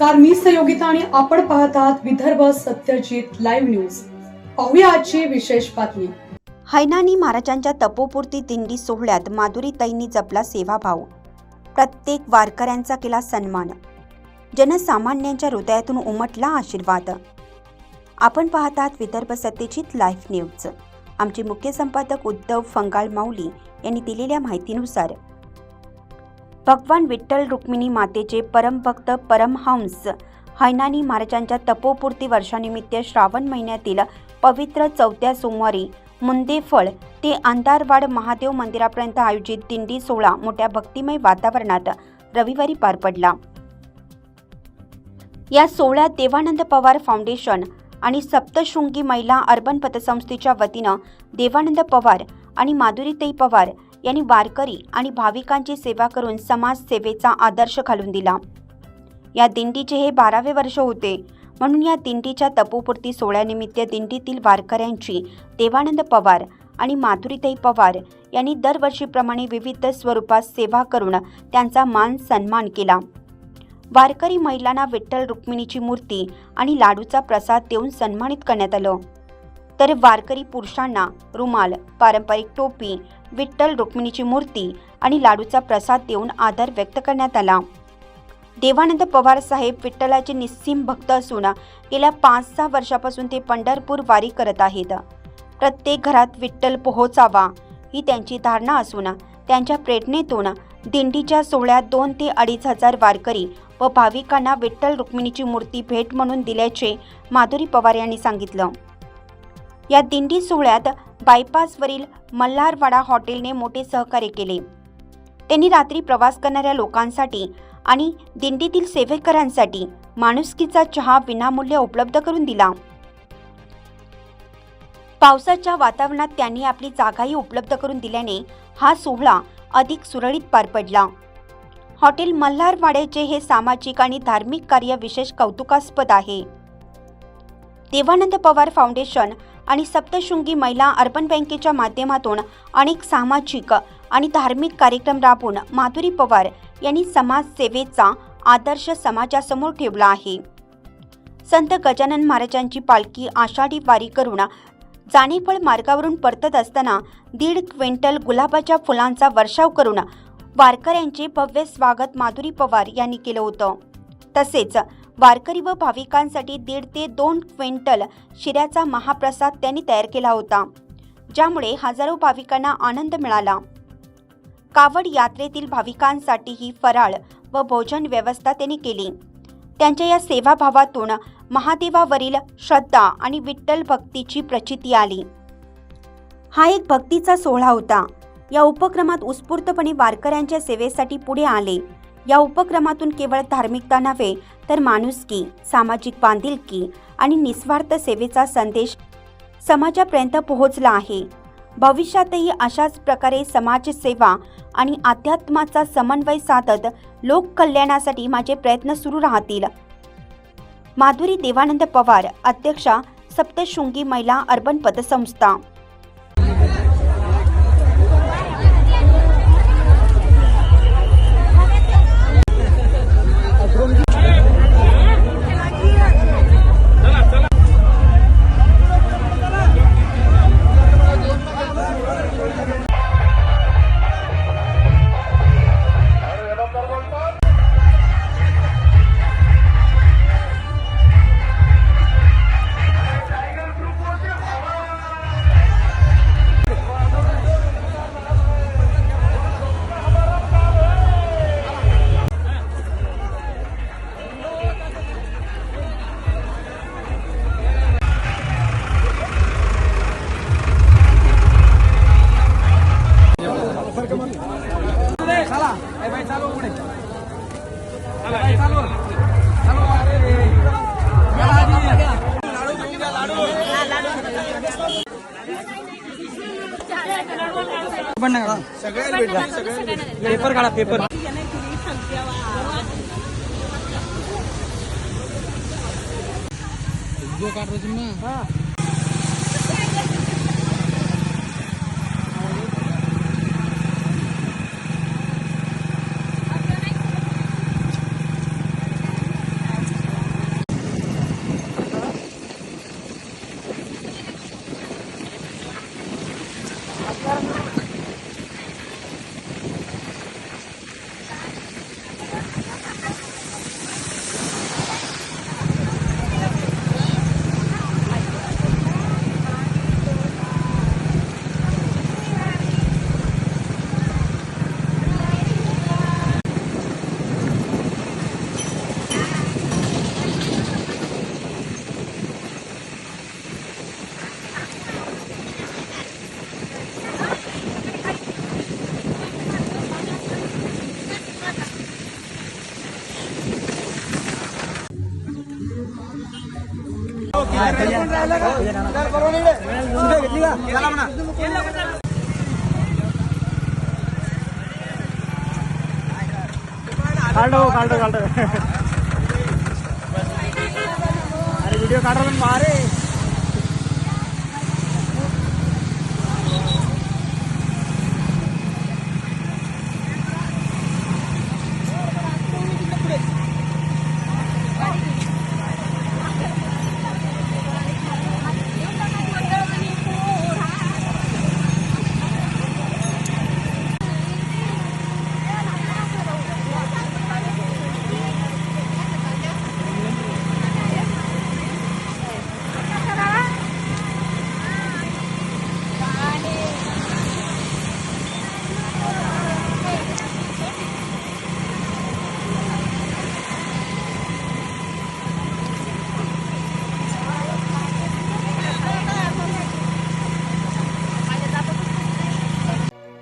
नमस्कार मी सहयोगिता आणि आपण पाहत आहात विदर्भ सत्यजित लाईव्ह न्यूज. पाहूया आजची विशेष बातमी. हैनानी महाराजांच्या तपोपूर्ती दिंडी सोहळ्यात माधुरी तैनी जपला सेवाभाव. प्रत्येक वारकऱ्यांचा केला सन्मान. जनसामान्यांच्या हृदयातून उमटला आशीर्वाद. आपण पाहत आहात विदर्भ सत्यजित लाईव्ह न्यूज. आमचे मुख्य संपादक उद्धव फंगाळ माऊली यांनी दिलेल्या माहितीनुसार भगवान विठ्ठल रुक्मिणी मातेचे परमभक्त परमहंस हैनानी महाराजांच्या तपोपूर्ती वर्षानिमित्त श्रावण महिन्यातील पवित्र चौथ्या सोमवारी मुंदेफळ ते अंधारवाड महादेव मंदिरापर्यंत आयोजित दिंडी सोहळा मोठ्या भक्तिमय वातावरणात रविवारी पार पडला. या सोहळ्यात देवानंद पवार फाउंडेशन आणि सप्तशृंगी महिला अर्बन पतसंस्थेच्या वतीनं देवानंद पवार आणि माधुरीताई पवार यांनी वारकरी आणि भाविकांची सेवा करून समाजसेवेचा आदर्श घालून दिला. या दिंडीचे हे बारावे वर्ष होते. म्हणून या दिंडीच्या तपोपूर्ती सोहळ्यानिमित्त दिंडीतील वारकऱ्यांची देवानंद पवार आणि माधुरीताई पवार यांनी दरवर्षीप्रमाणे विविध स्वरूपात सेवा करून त्यांचा मान सन्मान केला. वारकरी महिलांना विठ्ठल रुक्मिणीची मूर्ती आणि लाडूचा प्रसाद देऊन सन्मानित करण्यात आलं. तर वारकरी पुरुषांना रुमाल पारंपरिक टोपी विठ्ठल रुक्मिणीची मूर्ती आणि लाडूचा प्रसाद देऊन आदर व्यक्त करण्यात आला. देवानंद पवार साहेब विठ्ठलाचे निस्सीम भक्त असून गेल्या पाच सहा वर्षापासून ते पंढरपूर वारी करत आहेत. प्रत्येक घरात विठ्ठल पोहोचावा ही त्यांची धारणा असून त्यांच्या प्रेरणेतून दिंडीच्या सोहळ्यात दोन ते अडीच हजार वारकरी व भाविकांना विठ्ठल रुक्मिणीची मूर्ती भेट म्हणून दिल्याचे माधुरी पवार यांनी सांगितलं. या दिंडी सोहळ्यात बायपासवरील मल्हारवाडा हॉटेलने मोठे सहकार्य केले. त्यांनी रात्री प्रवास करणाऱ्या लोकांसाठी आणि दिंडीतील सेवेकरांसाठी माणुसकीचा चहा विनामूल्य उपलब्ध करून दिला. पावसाच्या वातावरणात त्यांनी आपली जागाही उपलब्ध करून दिल्याने हा सोहळा अधिक सुरळीत पार पडला. हॉटेल मल्हारवाड्याचे हे सामाजिक आणि धार्मिक कार्य विशेष कौतुकास्पद आहे. देवानंद पवार फाउंडेशन आणि सप्तशृंगी महिला अर्बन बँकेच्या माध्यमातून अनेक सामाजिक आणि धार्मिक कार्यक्रम राबवून माधुरी पवार यांनी समाजसेवेचा आदर्श समाजासमोर ठेवला आहे. संत गजानन महाराजांची पालखी आषाढी वारी करून जाणेफळ मार्गावरून परतत असताना दीड क्विंटल गुलाबाच्या फुलांचा वर्षाव करून वारकऱ्यांचे भव्य स्वागत माधुरी पवार यांनी केलं होतं. तसेच वारकरी व भाविकांसाठी दीड ते दोन क्विंटल शिऱ्याचा महाप्रसाद त्यांनी तयार केला होता. ज्यामुळे हजारो भाविकांना आनंद मिळाला. कावड यात्रेतील भाविकांसाठीही फराळ व भोजन व्यवस्था त्यांनी केली. त्यांच्या या सेवाभावातून महादेवावरील श्रद्धा आणि विठ्ठल भक्तीची प्रचिती आली. हा एक भक्तीचा सोहळा होता. या उपक्रमात उत्स्फूर्तपणे वारकऱ्यांच्या सेवेसाठी पुढे आले. या उपक्रमातून केवळ धार्मिकता नव्हे तर माणुसकी सामाजिक बांधिलकी आणि निस्वार्थ सेवेचा संदेश समाजापर्यंत पोहोचला आहे. भविष्यातही अशाच प्रकारे समाजसेवा आणि अध्यात्माचा समन्वय साधत लोककल्याणासाठी माझे प्रयत्न सुरू राहतील. माधुरी देवानंद पवार अध्यक्षा सप्तशृंगी महिला अर्बन पतसंस्था पण नका पेपर काढा पेपर. काढो काढो काढो अरे व्हिडिओ काढा पण मारे